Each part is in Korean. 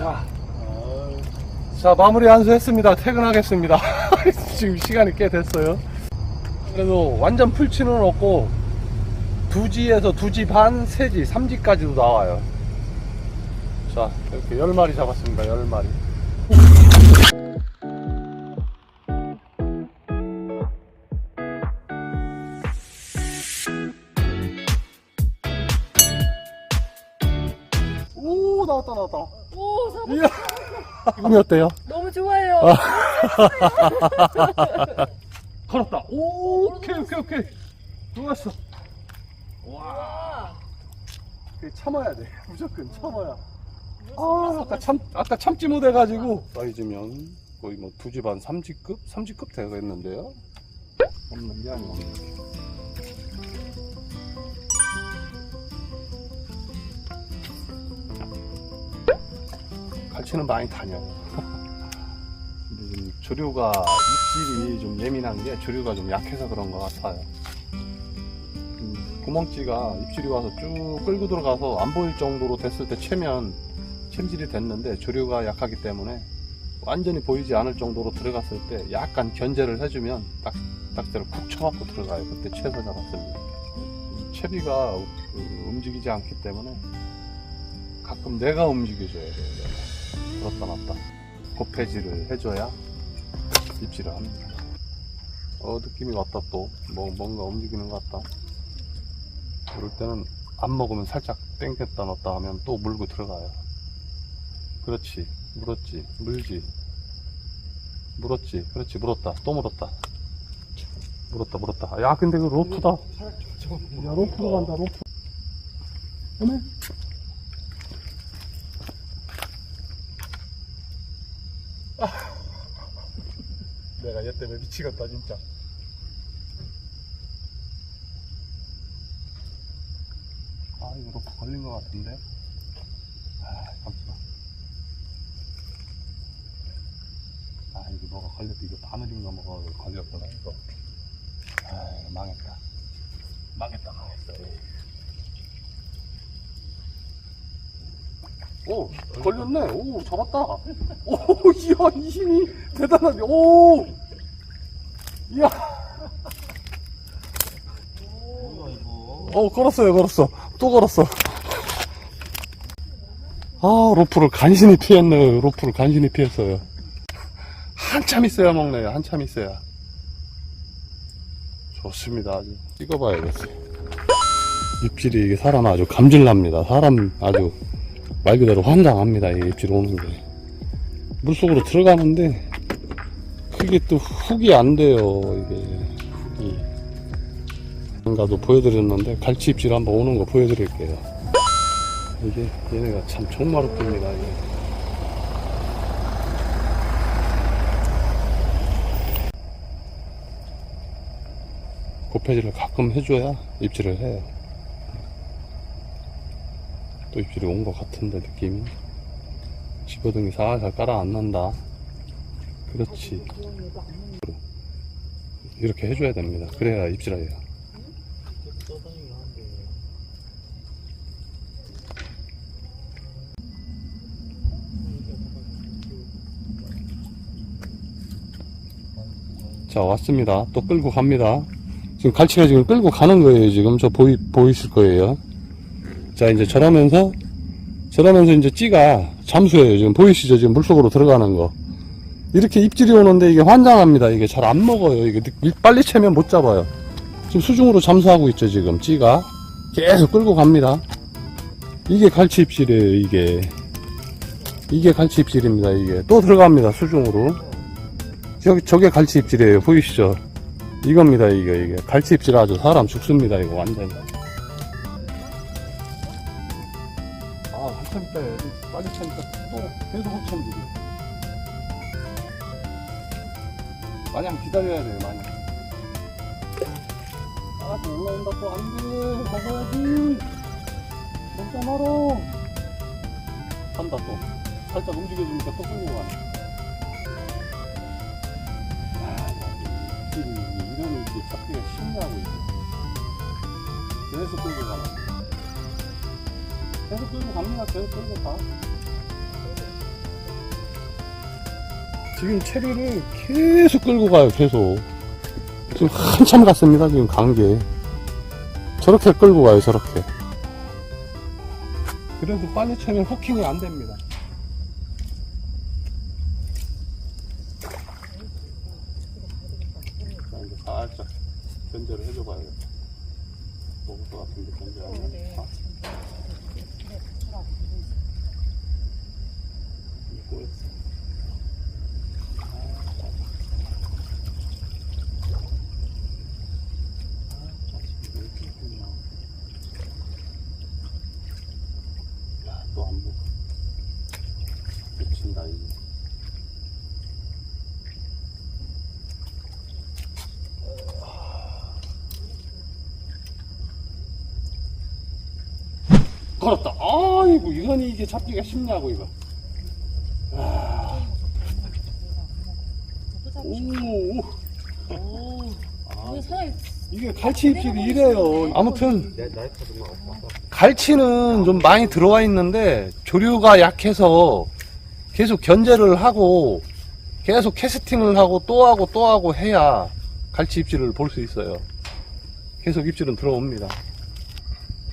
자, 자 마무리 안수했습니다. 퇴근하겠습니다. 지금 시간이 꽤 됐어요. 그래도 완전 풀치는 없고 두지에서 두지 반, 세지, 삼지까지도 나와요. 자, 이렇게 열 마리 잡았습니다. 열 마리. 오 나왔다 나왔다. 오, 사부 이야. 기분이 어때요? 너무 좋아요. 걸었다. 오, 오케이, 오케이, 오케이. 좋았어. 와. 그 참아야 돼. 무조건 참아야. 아, 아까 참, 아까 참지 못해가지고. 사이즈면 거의 뭐 두지 반, 삼지급? 삼지급 되겠는데요? 없는 게 아니야. 갈치는 많이 다녀요. 근데 좀 조류가 입질이 좀 예민한 게 조류가 좀 약해서 그런 것 같아요. 음, 구멍찌가 입질이 와서 쭉 끌고 들어가서 안 보일 정도로 됐을 때 채면 챔질이 됐는데 조류가 약하기 때문에 완전히 보이지 않을 정도로 들어갔을 때 약간 견제를 해주면 딱, 딱대로 쿡 쳐맞고 들어가요. 그때 채서 잡았습니다. 이 채비가 그 움직이지 않기 때문에 가끔 내가 움직여줘야 돼요. 그렇다 놨다. 고패질을 해줘야 입질을 합니다. 어, 느낌이 왔다 또. 뭐, 뭔가 움직이는 것 같다. 그럴 때는 안 먹으면 살짝 땡겼다 놨다 하면 또 물고 들어가요. 그렇지. 물었지. 물지. 물었지. 그렇지. 물었다. 또 물었다. 물었다, 물었다. 야, 근데 그 로프다. 야, 로프로 간다, 로프. 어메? 내가 얘 때문에 미치겠다, 진짜. 아, 이거 로프 걸린 것 같은데? 아, 잠시만. 아, 이거 뭐가 걸렸다. 이거 바늘인가 뭐가 걸렸구나, 이거. 아, 망했다. 망했다, 망했어. 오, 걸렸네. 오, 잡았다. 오, 이야, 이 힘이 대단하네. 오! 이야. 어, 걸었어요, 걸었어. 또 걸었어. 아, 로프를 간신히 피했네요. 로프를 간신히 피했어요. 한참 있어야 먹네요. 한참 있어야. 좋습니다. 아주. 찍어봐야겠어요. 입질이 이게 사람 아주 감질납니다. 사람 아주 말 그대로 환장합니다. 이 입질 오는 게. 물속으로 들어가는데, 그게 또 훅이 안 돼요. 이게. 훅이. 아까도 보여드렸는데, 갈치 입질 한번 오는 거 보여드릴게요. 이게, 얘네가 참 정말 웃깁니다. 이게. 고패질을 가끔 해줘야 입질을 해요. 또 입질이 온 것 같은데 느낌이 집어등이 살살 깔아앉는다. 그렇지. 이렇게 해줘야 됩니다. 그래야 입질해요. 자 왔습니다. 또 끌고 갑니다. 지금 갈치가 지금 끌고 가는 거예요 지금. 저 보이, 보이실 거예요 자, 이제 저러면서, 저러면서 이제 찌가 잠수해요. 지금 보이시죠? 지금 물속으로 들어가는 거. 이렇게 입질이 오는데 이게 환장합니다. 이게 잘 안 먹어요. 이게 늦- 빨리 채면 못 잡아요. 지금 수중으로 잠수하고 있죠, 지금 찌가. 계속 끌고 갑니다. 이게 갈치 입질이에요, 이게. 이게 갈치 입질입니다, 이게. 또 들어갑니다, 수중으로. 저기, 저게 갈치 입질이에요. 보이시죠? 이겁니다, 이게, 이게. 갈치 입질 아주 사람 죽습니다, 이거 완전 해야지. 빨리 차니까 또 계속 한참 들이 마냥 기다려야 돼요, 마냥. 아, 또 올라온다, 또 안 돼. 먹어야지. 먹자 말어. 간다, 또. 살짝 움직여주니까 또 끌고 가네. 아, 이 이런 게 잡기가 쉽냐고, 이제. 계속 끌고 가네. 계속 끌고 갑니다. 계속 끌고 가. 지금 체리를 계속 끌고 가요, 계속. 지금 한참 갔습니다, 지금 간 게. 저렇게 끌고 가요, 저렇게. 그래도 빨리 채면 호킹이 안 됩니다. 살짝 견제를 해줘봐야겠다. 먹을 것 같은데, 견제하면. 아. 이거 있어. 야, 또안 먹어. 미친다, 이제. 걸었다. 아이고, 이건 이게 잡기가 쉽냐고, 이거. 아. 오, 이거 사람 이게 갈치 입질이 이래요. 아무튼 갈치는 좀 많이 들어와 있는데 조류가 약해서 계속 견제를 하고 계속 캐스팅을 하고 또 하고 또 하고 해야 갈치 입질을 볼 수 있어요. 계속 입질은 들어옵니다.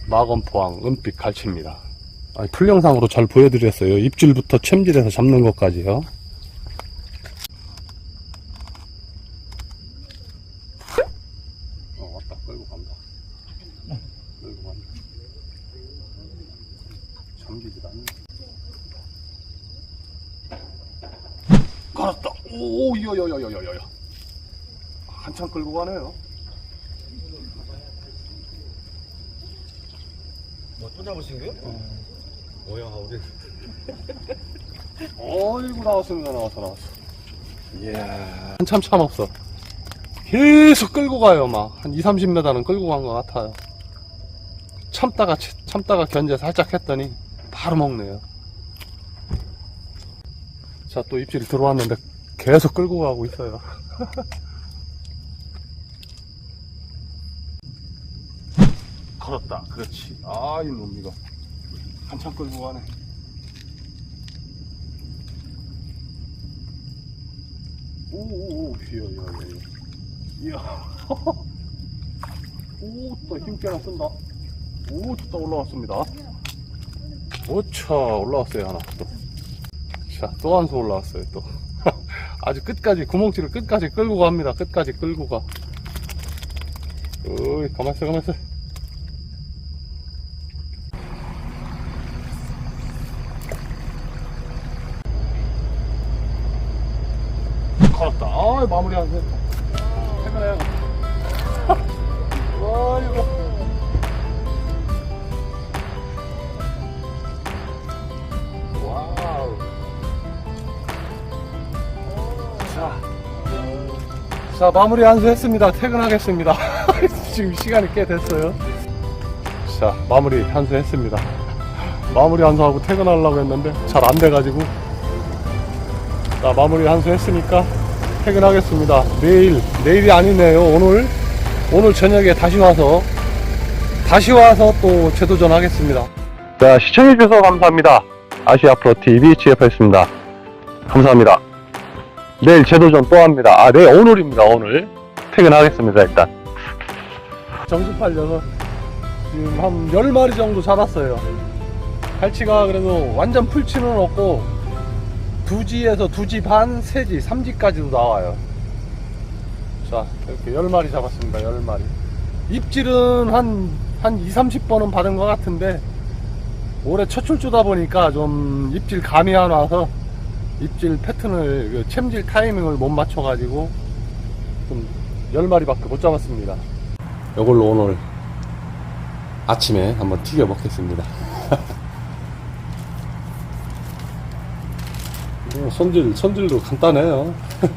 마건포항 은빛 갈치입니다. 아니, 풀영상으로 잘 보여드렸어요. 입질부터 챔질해서 잡는 것까지요. 어, 왔다. 끌고 간다. 끌고 간다. 잠기지도 않네. 걸었다. 오, 여여여여여여. 한참 끌고 가네요. 뭐 또 잡으신 거요? 뭐야 우리 어이구, 나왔습니다. 나왔어, 나왔어. 이야. 한참 참 없어. 계속 끌고 가요, 막. 한 2, 30m는 끌고 간 것 같아요. 참다가, 치- 참다가 견제 살짝 했더니, 바로 먹네요. 자, 또 입질이 들어왔는데, 계속 끌고 가고 있어요. 걸었다. 그렇지. 아, 이놈, 이거. 한참 끌고 가네. 오오오 이야 이야 이야 이야. 오 또 힘께나 쓴다. 오 또 올라왔습니다. 오차 올라왔어요 하나 또 자 또 한 수 올라왔어요 또. 아주 끝까지 구멍치를 끝까지 끌고 갑니다. 끝까지 끌고 가. 어이 가만있어 가만있어 걸었다 아 마무리 안 됐다 퇴근해야 아이고 와우. 자, 자 마무리 한수 했습니다. 퇴근하겠습니다. 지금 시간이 꽤 됐어요. 자 마무리 한수 했습니다. 마무리 한수하고 퇴근하려고 했는데 잘 안 돼가지고. 자 마무리 한수 했으니까 퇴근하겠습니다. 내일 내일이 아니네요 오늘. 오늘 저녁에 다시 와서 다시 와서 또 재도전 하겠습니다. 자 시청해주셔서 감사합니다. 아시아 프로TV GF였습니다. 감사합니다. 내일 재도전 또 합니다. 아네 오늘입니다 오늘. 퇴근하겠습니다 일단. 정신 팔려서 지금 한 10마리 정도 잡았어요. 갈치가 그래도 완전 풀치는 없고 두지에서 두지 반, 세지, 삼지까지도 나와요. 자, 이렇게 10마리 잡았습니다. 10마리. 입질은 한, 한 2, 30번은 받은 것 같은데, 올해 첫 출주다 보니까 좀 입질 감이 안 와서, 입질 패턴을, 그 챔질 타이밍을 못 맞춰가지고, 좀 10마리밖에 못 잡았습니다. 이걸로 오늘 아침에 한번 튀겨 먹겠습니다. 손질, 손질도 간단해요.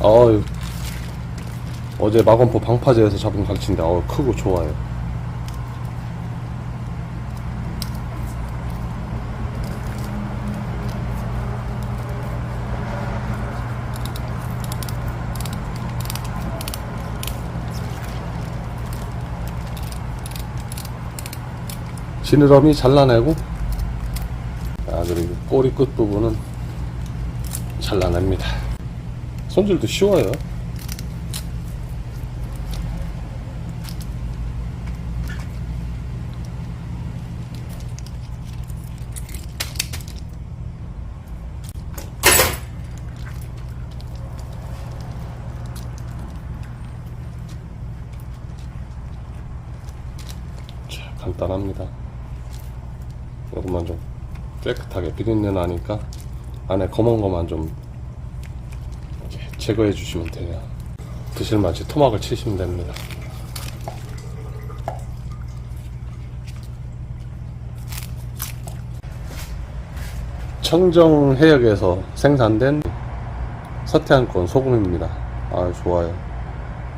어유 어제 마건포 방파제에서 잡은 갈치인데, 어 크고 좋아요. 지느러미 잘라내고 꼬리 끝 부분은 잘라냅니다. 손질도 쉬워요. 자, 간단합니다. 요것만 좀 깨끗하게 비린내 나니까 안에 검은 것만 좀 제거해 주시면 돼요. 드실 맛이 토막을 치시면 됩니다. 청정 해역에서 생산된 서태안권 소금입니다. 아 좋아요.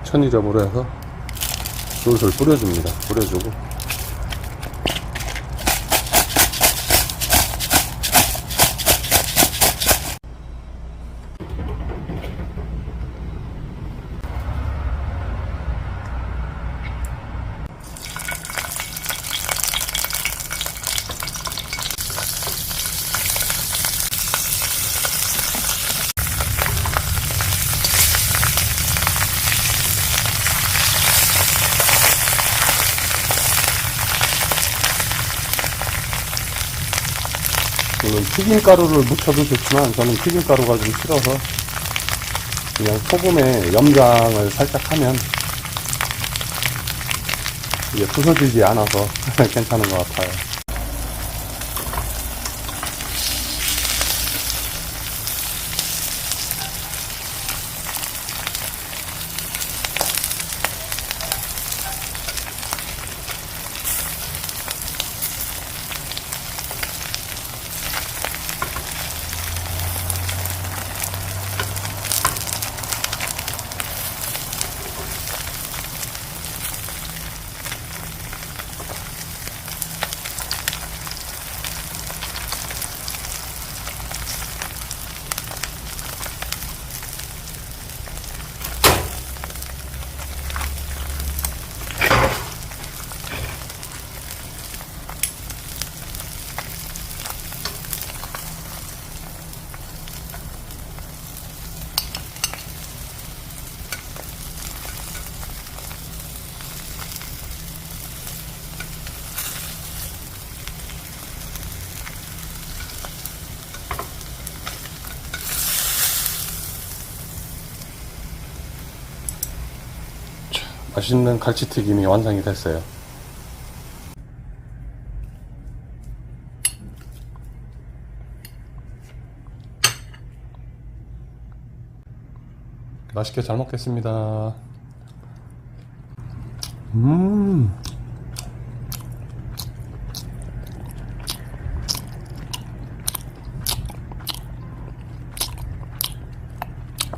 천일염으로 해서 술술 뿌려줍니다. 뿌려주고 물론 튀김가루를 묻혀도 좋지만 저는 튀김가루가 좀 싫어서 그냥 소금에 염장을 살짝 하면 이게 부서지지 않아서 괜찮은 것 같아요. 맛있는 갈치튀김이 완성이 됐어요. 맛있게 잘 먹겠습니다. 음.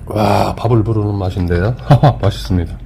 와, 밥을 부르는 맛인데요. 맛있습니다.